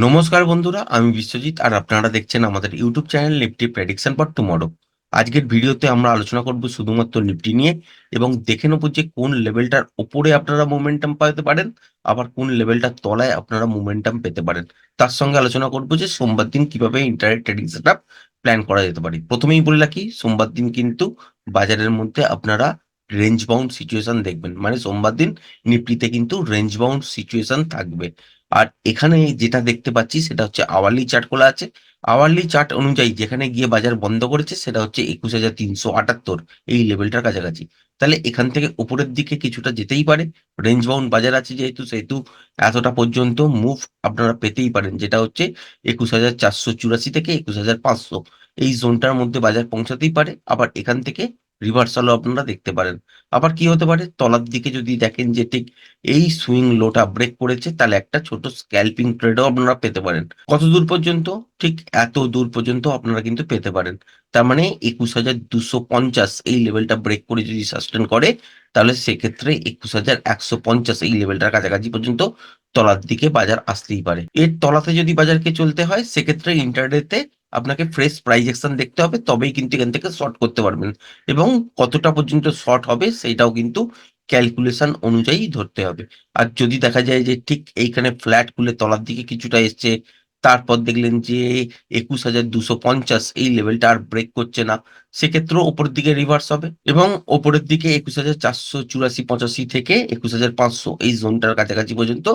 নমস্কার বন্ধুরা, আমি বিশ্বজিৎ আর আপনারা দেখছেন আমাদের YouTube channel Nifty prediction for tomorrow. আজকের ভিডিওতে আমরা আলোচনা করব শুধুমাত্র নিফটি নিয়ে এবং দেখে নেব যে কোন লেভেলটার ওপরে আপনারা মোমেন্টাম পেতে পারেন, আবার কোন লেভেলটার তলায় আপনারা মোমেন্টাম পেতে পারেন। তার সঙ্গে আলোচনা করব যে সোমবার দিন কীভাবে ইন্টারনেট ট্রেডিং সেটআপ প্ল্যান করা যেতে পারে। প্রথমেই বলে রাখি সোমবার দিন কিন্তু বাজারের মধ্যে আপনারা রেঞ্জ বাউন্ড সিচুয়েশন দেখবেন। মানে সোমবার দিন নিফটিতে কিন্তু রেঞ্জ বাউন্ড সিচুয়েশন থাকবে। আর এখানে যেটা দেখতে পাচ্ছি সেটা হচ্ছে আওয়ারলি চার্ট খোলা আছে। আওয়ারলি চার্ট অনুযায়ী যেখানে গিয়ে বাজার বন্ধ করেছে সেটা হচ্ছে ২১,৩৭৮ এই লেভেলটার কাছাকাছি। তাহলে এখান থেকে উপরের দিকে কিছুটা যেতেই পারে। রেঞ্জ বাউন্ড বাজার আছে যেহেতু সেহেতু এতটা পর্যন্ত মুভ আপনারা পেতেই পারেন। যেটা হচ্ছে ২১,৪৮৪ থেকে ২১,৫০০ এই জোনটার মধ্যে বাজার পৌঁছাতেই পারে। আবার এখান থেকে রিভার্সালও আপনারা দেখতে পারেন। আবার কি হতে পারে তলার দিকে যদি দেখেন যে ঠিক এই সুইং লোটা ব্রেক করেছে তাহলে একটা ছোট স্ক্যালপিং ট্রেডও আপনারা পেতে পারেন। কত দূর পর্যন্ত? ঠিক এত দূর পর্যন্ত আপনারা কিন্তু পেতে পারেন। তার মানে ২১,২৫০ এই লেভেলটা ব্রেক করে যদি সাস্টেন করে তাহলে সেক্ষেত্রে ২১,১৫০ এই লেভেলটার কাছাকাছি পর্যন্ত তলার দিকে বাজার আসতেই পারে। এর তলাতে যদি বাজারকে চলতে হয় সেক্ষেত্রে ইন্টারডেতে আপনাকে ফ্রেশ প্রাইস অ্যাকশন দেখতে হবে তবেই কিন্তু এখান থেকে শর্ট করতে পারবেন এবং কতটা পর্যন্ত শর্ট হবে সেইটাও কিন্তু ক্যালকুলেশন অনুযায়ী ধরতে হবে। আর যদি দেখা যায় যে ঠিক এইখানে ফ্ল্যাট খুলে তলার দিকে কিছুটা এসছে, তারপর দেখলেন যে ২১,২৫০ এই লেভেলটা আর ব্রেক করছে না, সেক্ষেত্রেও উপরের দিকে রিভার্স হবে এবং ওপরের দিকে ২১,৪৮৪-৮৫ থেকে ২১,৫০০ এই জোনটার কাছাকাছি পর্যন্ত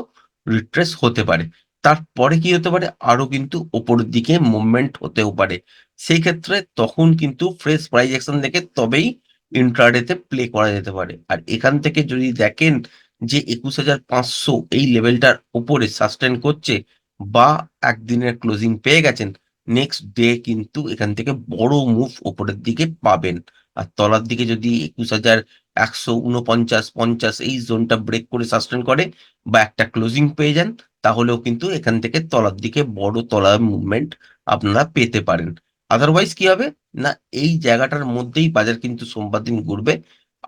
রিট্রেস হতে পারে। তারপরে কি হতে পারে? আরও কিন্তু ওপরের দিকে মুভমেন্ট হতেও পারে। সেই ক্ষেত্রে তখন কিন্তু ফ্রেশ প্রাইস অ্যাকশন দেখে তবেই ইন্ট্রাডেতে প্লে করা যেতে পারে। আর এখান থেকে যদি দেখেন যে ২১,৫০০ এই লেভেলটার উপরে সাস্টেন করছে বা একদিনের ক্লোজিং পেয়ে গেছেন, নেক্সট ডে কিন্তু এখান থেকে বড় মুভ ওপরের দিকে পাবেন। আর তলার দিকে যদি ২১,১৪৯-৫০ এই জোনটা ব্রেক করে সাস্টেন করে বা একটা ক্লোজিং পেয়ে যান, তাহলেও কিন্তু এখান থেকে তলার দিকে বড় তলার মুভমেন্ট আপনারা পেতে পারেন। আদারওয়াইজ কি হবে? না এই জায়গাটার মধ্যেই বাজার কিন্তু সোমবার দিন ঘুরবে।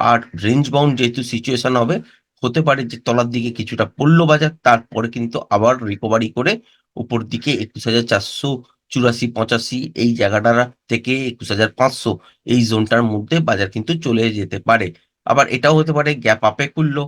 আর রেঞ্জ বাউন্ড যেহেতু সিচুয়েশন হবে, হতে পারে যে তলার দিকে কিছুটা পড়ল বাজার, তারপরে কিন্তু আবার রিকভারি করে উপর দিকে ২১,৪৮৪-৮৫ এই জায়গাটার থেকে ২১,৫০০ এই জোনটার মধ্যে বাজার কিন্তু চলে যেতে পারে। আবার এটাও হতে পারে গ্যাপ আপে খুললো,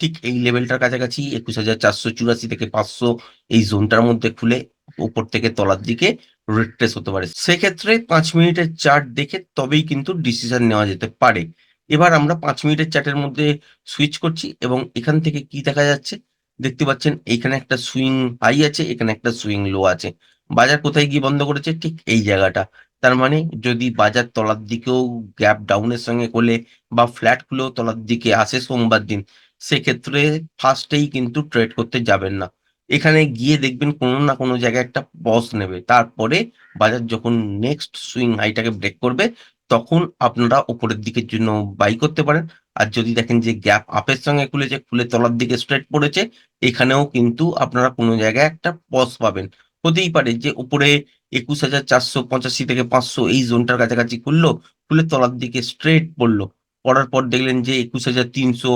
ঠিক এই লেভেলটার কাছাকাছি ২১,৪৮৪ থেকে ৫০০ এই জোনটার মধ্যে খুলে উপর থেকে তলার দিকে রিট্রেস হতে পারে। সেক্ষেত্রে পাঁচ মিনিটের চার্ট দেখে তবেই কিন্তু ডিসিশন নেওয়া যেতে পারে। এবার আমরা পাঁচ মিনিটের চার্টের মধ্যে সুইচ করছি এবং এখান থেকে কি দেখা যাচ্ছে? দেখতে পাচ্ছেন এখানে একটা সুইং হাই আছে, এখানে একটা সুইং লো আছে। বাজার কোথায় গিয়ে বন্ধ করেছে? ঠিক এই জায়গাটা। তার মানে যদি বাজার তলার দিকেও গ্যাপ ডাউনের সঙ্গে খোলে বা ফ্ল্যাট খুলেও তলার দিকে আসে সোমবার দিন, সেক্ষেত্রে ফার্স্টেই কিন্তু ট্রেড করতে যাবেন না। এখানে গিয়ে দেখবেন কোনো না কোনো জায়গায় একটা পজ নেবে। তারপরে বাজার যখন নেক্সট সুইং হাইটাকে ব্রেক করবে, তখন আপনারা উপরের দিকের জন্য বাই করতে পারেন। আর যদি দেখেন যে গ্যাপ আপের সঙ্গে খুলেছে, খুলে তলার দিকে স্ট্রেট পড়েছে, এখানেও কিন্তু আপনারা কোনো জায়গায় একটা পজ পাবেন। হতেই পারে যে উপরে ২১,৪৮৫ থেকে ৫০০ এই জোনটার কাছাকাছি খুললো, খুলে তলার দিকে স্ট্রেট পড়ল পড়ার পর দেখলেন যে ২১,৩৫০,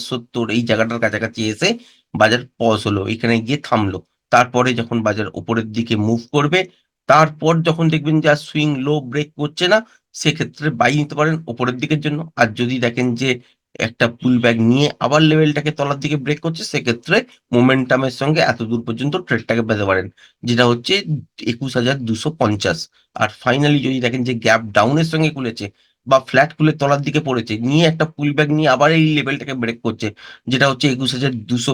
৭০ এই জায়গাটার কাছাকাছি এসে বাজার পজ হলো। এখানে গিয়ে থামলো। তারপরে যখন বাজার উপরের দিকে মুভ করবে, তারপর যখন দেখবেন যে আর সুইং লো ব্রেক করছে না, সেক্ষেত্রে বাই নিতে পারেন উপরের দিকের জন্য। আর যদি দেখেন যে একটা পুল ব্যাক নিয়ে আবার লেভেলটাকে তলার দিকে ব্রেক করছে, সেক্ষেত্রে মোমেন্টাম এর সঙ্গে এতদূর পর্যন্ত ট্রেডটাকে পেতে পারেন। যেটা হচ্ছে ২১,২৫০ আর ফাইনালি যদি দেখেন যে গ্যাপ ডাউন এর সঙ্গে খুলেছে বা ফ্ল্যাট খুলে তলার দিকে পড়েছে, নিয়ে একটা পুল ব্যাক নিয়ে আবার এই লেভেলটাকে ব্রেক করছে, যেটা হচ্ছে ২১,২৫০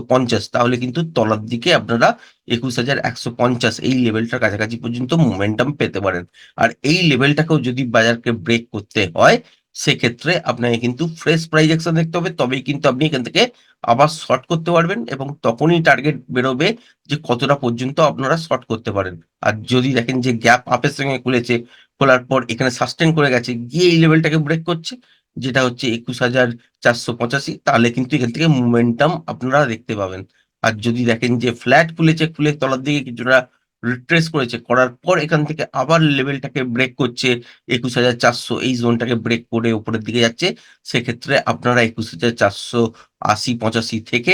তাহলে কিন্তু তলার দিকে আপনারা ২১,১৫০ এই লেভেলটার কাছাকাছি পর্যন্ত মোমেন্টাম পেতে পারেন। আর এই লেভেলটাকেও যদি বাজারকে ব্রেক করতে হয়, সেক্ষেত্রে আপনাকে কিন্তু ফ্রেশ প্রাইস অ্যাকশন দেখতে হবে। তবেই কিন্তু আপনি এখান থেকে আবার শর্ট করতে পারবেন এবং তখনই টার্গেট বেরোবে যে কতটা পর্যন্ত আপনারা শর্ট করতে পারেন। আর যদি দেখেন যে গ্যাপ আপের সঙ্গে খুলেছে, খোলার পর এখানে সাস্টেন করে গেছে, গিয়ে এই লেভেলটাকে ব্রেক করছে, যেটা হচ্ছে ২১,৪৮৫ তাহলে কিন্তু এখান থেকে মোমেন্টাম আপনারা দেখতে পাবেন। আর যদি দেখেন যে ফ্ল্যাট খুলেছে, খুলে তলার দিকে কিছুটা রিট্রেস করেছে, করার পর এখান থেকে আবার লেভেলটাকে ব্রেক করছে ২১,৪০০ এই জোনটাকে ব্রেক করে উপরের দিকে যাচ্ছে, সেক্ষেত্রে আপনারা ২১,৪৮০-৮৫ থেকে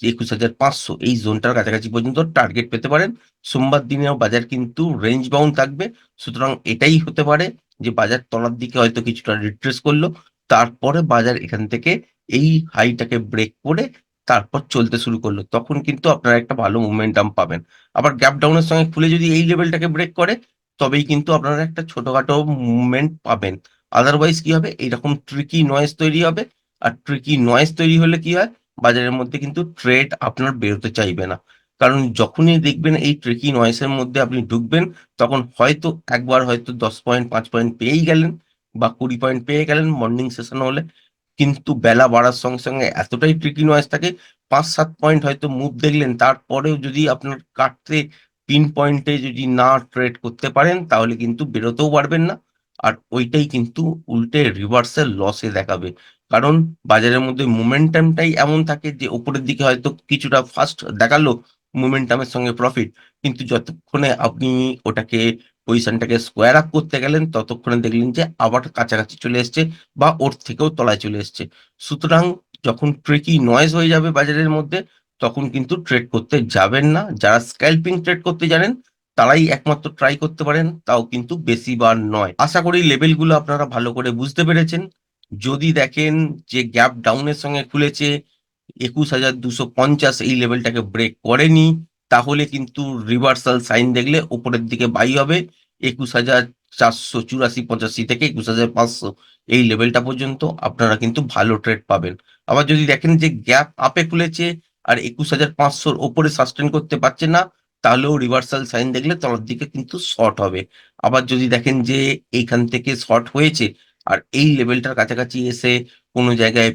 ২১,৫০০ এই জোনটার কাছাকাছি পর্যন্ত টার্গেট পেতে পারেন। সোমবার দিনেও বাজার কিন্তু রেঞ্জ বাউন্ড থাকবে। সুতরাং এটাই হতে পারে যে বাজার তলার দিকে হয়তো কিছুটা রিট্রেস করল। তারপরে বাজার এখান থেকে এই হাইটাকে ব্রেক করে তারপর চলতে শুরু করল। তখন কিন্তু আপনারা একটা ভালো মোমেন্টাম পাবেন। আবার গ্যাপ ডাউনের সঙ্গে খুলে যদি এই লেভেলটাকে ব্রেক করে, তবেই কিন্তু আপনারা একটা ছোটখাটো মুভমেন্ট পাবেন। আদারওয়াইজ কি হবে? এইরকম ট্রিকি নয়েজ তৈরি হবে। আর ট্রিকি নয়েজ তৈরি হলে কি হয়? বাজারের মধ্যে কিন্তু ট্রেড আপনার বেরোতে চাইবে না। কারণ যখনই দেখবেন এই ট্রিকি নয়েজ এর মধ্যে আপনি ঢুকবেন, তখন হয়তো একবার হয়তো ১০ পয়েন্ট পাঁচ পয়েন্ট পেয়েই গেলেন বা ২০ পয়েন্ট পেয়ে গেলেন মর্নিং সেশন হলে। কিন্তু বেলা বাড়ার সঙ্গে, সঙ্গে এতটাই ট্রিকি নয়েজ থাকে ৫-৭ পয়েন্ট হয়তো মুভ দেখলেন তারপরেও যদি আপনার কাটতে পিন পয়েন্টে যদি না ট্রেড করতে পারেন তাহলে কিন্তু বেরোতেও পারবেন না। আর ওইটাই কিন্তু উল্টে রিভার্সাল লসে দেখাবে। কারণ বাজারের মধ্যে মোমেন্টামটাই এমন থাকে যে উপরের দিকে হয়তো কিছুটা ফার্স্ট দেখাল মোমেন্টামের সঙ্গে প্রফিট। কিন্তু যতক্ষণে আপনি ওটাকে পজিশনটাকে স্কোয়ার আপ করতে গেলেন ততক্ষণে দেখলেন যে আবার কাছাকাছি চলে এসছে বা ওর থেকেও তলায় চলে এসছে। সুতরাং যখন ট্রিকি নয়েজ হয়ে যাবে বাজারের মধ্যে তখন কিন্তু ট্রেড করতে যাবেন না। যারা স্ক্যালপিং ট্রেড করতে জানেন তারাই একমাত্র ট্রাই করতে পারেন। তাও কিন্তু বেশি বার নয়। আশা করি লেভেলগুলো আপনারা ভালো করে বুঝতে পেরেছেন। যদি দেখেন যে গ্যাপ ডাউনের সঙ্গে খুলেছে ২১,২৫০ এই লেভেলটাকে ব্রেক করেনি তাহলে কিন্তু রিভার্সাল সাইন দেখলে উপরের দিকে বাই হবে ২১,৪৮৪-৮৫ থেকে ২১,৫০০ এই লেভেলটা পর্যন্ত আপনারা কিন্তু ভালো ট্রেড পাবেন। আবার যদি দেখেন যে গ্যাপ আপে খুলেছে আর ২১,৫০০ র উপরে সাস্টেইন করতে পারছে না তাহলেও রিভার্সাল সাইন দেখলে তলার দিকে কিন্তু শর্ট হবে। আবার যদি দেখেন যে এইখান থেকে শর্ট হয়েছে আর এই লেভেলটার কাছাকাছি এসে কোনো জায়গায়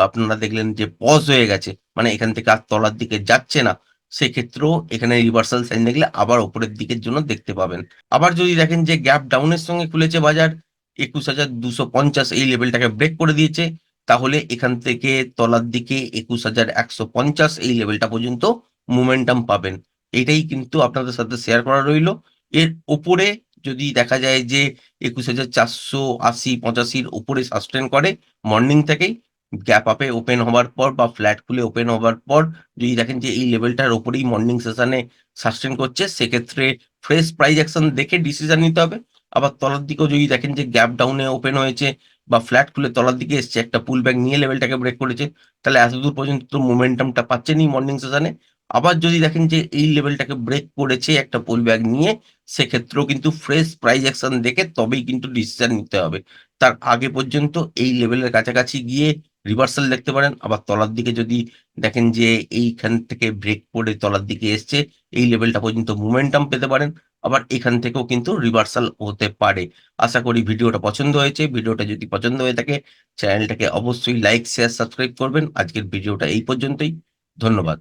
আপনারা দেখলেন যে পজ হয়ে গেছে। মানে এখান থেকে আর তলার দিকে যাচ্ছে না। সেক্ষেত্রেও এখানে রিভার্সাল সাইন দেখলে আবার ওপরের দিকের জন্য দেখতে পাবেন। আবার যদি দেখেন যে গ্যাপ ডাউনের সঙ্গে খুলেছে বাজার ২১,২৫০ এই লেভেলটাকে ব্রেক করে দিয়েছে তাহলে এখান থেকে তলার দিকে ২১,১৫০ এই লেভেলটা পর্যন্ত মোমেন্টাম পাবেন। এটাই কিন্তু আপনাদের সাথে শেয়ার করা রইল। এর ওপরে যদি দেখা যায় যে একুশ হাজার চারশো আশি পঁচাশির উপরে সাস্টেইন করে মর্নিং থেকেই গ্যাপ আপে ওপেন হওয়ার পর বা ফ্ল্যাট খুলে ওপেন হবার পর যদি দেখেন যে এই লেভেলটার ওপরেই মর্নিং সেশনে সাস্টেইন করছে, সেক্ষেত্রে ফ্রেশ প্রাইস অ্যাকশন দেখে ডিসিশন নিতে হবে। আবার তলার দিকেও যদি দেখেন যে গ্যাপ ডাউনে ওপেন হয়েছে বা ফ্ল্যাট খুলে তলার দিকে এসছে, একটা পুল ব্যাক নিয়ে লেভেলটাকে ব্রেক করেছে, তাহলে এতদূর পর্যন্ত তো মোমেন্টামটা পাচ্ছেনই মর্নিং সেশনে। আবার যদি দেখেন যে এই লেভেলটাকে ব্রেক করেছে একটা পুল ব্যাক নিয়ে, সেক্ষেত্রেও কিন্তু ফ্রেশ প্রাইস অ্যাকশন দেখে তবেই কিন্তু ডিসিশন নিতে হবে। তার আগে পর্যন্ত এই লেভেলের কাছাকাছি গিয়ে রিভার্সাল দেখতে পারেন। আবার তলার দিকে যদি দেখেন যে এইখান থেকে ব্রেক করে তলার দিকে এসছে এই লেভেলটা পর্যন্ত মোমেন্টাম পেতে পারেন। আবার এখান থেকেও কিন্তু রিভার্সাল হতে পারে। আশা করি ভিডিওটা পছন্দ হয়েছে। ভিডিওটা যদি পছন্দ হয়ে থাকে চ্যানেলটাকে অবশ্যই লাইক, শেয়ার, সাবস্ক্রাইব করবেন। আজকের ভিডিওটা এই পর্যন্তই। ধন্যবাদ।